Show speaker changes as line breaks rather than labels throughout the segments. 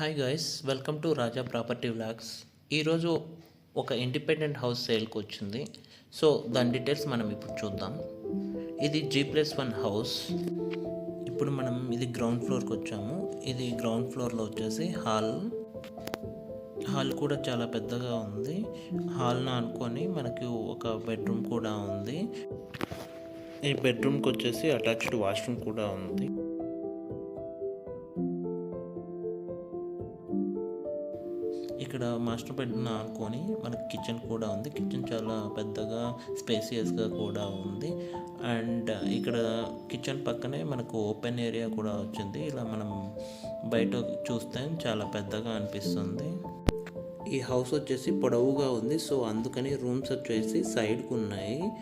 Hi guys welcome to Raja property vlogs ఈరోజు ఒక independent house సేల్కి వచ్చింది. సో దాని డీటెయిల్స్ మనం ఇప్పుడు చూద్దాం. ఇది జీ ప్లస్ వన్ హౌస్ ఇప్పుడు మనం ఇది గ్రౌండ్ ఫ్లోర్కి వచ్చాము. ఇది గ్రౌండ్ ఫ్లోర్లో వచ్చేసి హాల్ హాల్ కూడా చాలా పెద్దగా ఉంది. హాల్ను అనుకొని మనకి ఒక బెడ్రూమ్ కూడా ఉంది. ఈ బెడ్రూమ్కి వచ్చేసి అటాచ్డ్ వాష్రూమ్ కూడా ఉంది. ఇక్కడ మాస్టర్ బెడ్రూమ్ అనుకొని మనకి కిచెన్ కూడా ఉంది. కిచెన్ చాలా పెద్దగా స్పేసియస్గా కూడా ఉంది. అండ్ ఇక్కడ కిచెన్ పక్కనే మనకు ఓపెన్ ఏరియా కూడా వచ్చింది. ఇలా మనం బయట చూస్తే చాలా పెద్దగా అనిపిస్తుంది. ఈ హౌస్ వచ్చేసి పొడవుగా ఉంది. సో అందుకని రూమ్స్ వచ్చేసి సైడ్కు ఉన్నాయి.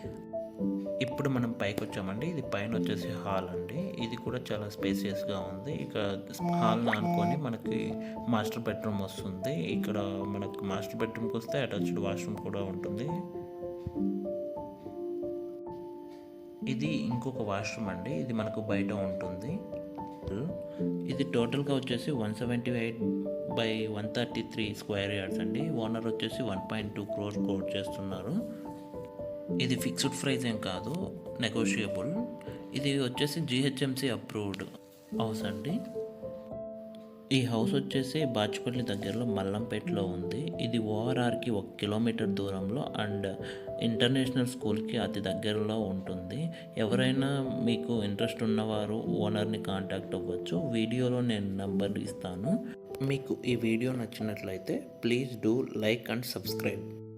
ఇప్పుడు మనం పైకి వచ్చామండి ఇది పైన వచ్చేసి హాల్ అండి. ఇది కూడా చాలా స్పేసియస్గా ఉంది. ఇక హాల్ అనుకొని మనకి మాస్టర్ బెడ్రూమ్ వస్తుంది. ఇక్కడ మనకి మాస్టర్ బెడ్రూమ్కి వస్తే అటాచ్డ్ వాష్రూమ్ కూడా ఉంటుంది. ఇది ఇంకొక వాష్రూమ్ అండి. ఇది మనకు బయట ఉంటుంది. ఇది టోటల్గా వచ్చేసి one seventy eight by one thirty three square yards అండి. ఓనర్ వచ్చేసి one point two crore quote చేస్తున్నారు. ఇది ఫిక్స్డ్ ప్రైస్ ఏం కాదు నెగోషియబుల్ ఇది వచ్చేసి జిహెచ్ఎంసి అప్రూవ్డ్ హౌస్ అండి. ఈ హౌస్ వచ్చేసి బాచుపల్లి దగ్గరలో మల్లంపేటలో ఉంది. ఇది ఓఆర్ఆర్కి ఒక కిలోమీటర్ దూరంలో అండ్ ఇంటర్నేషనల్ స్కూల్కి అతి దగ్గరలో ఉంటుంది. ఎవరైనా మీకు ఇంట్రెస్ట్ ఉన్నవారు ఓనర్ని కాంటాక్ట్ అవ్వచ్చు. వీడియోలో నేను నెంబర్ ఇస్తాను. మీకు ఈ వీడియో నచ్చినట్లయితే please do like and subscribe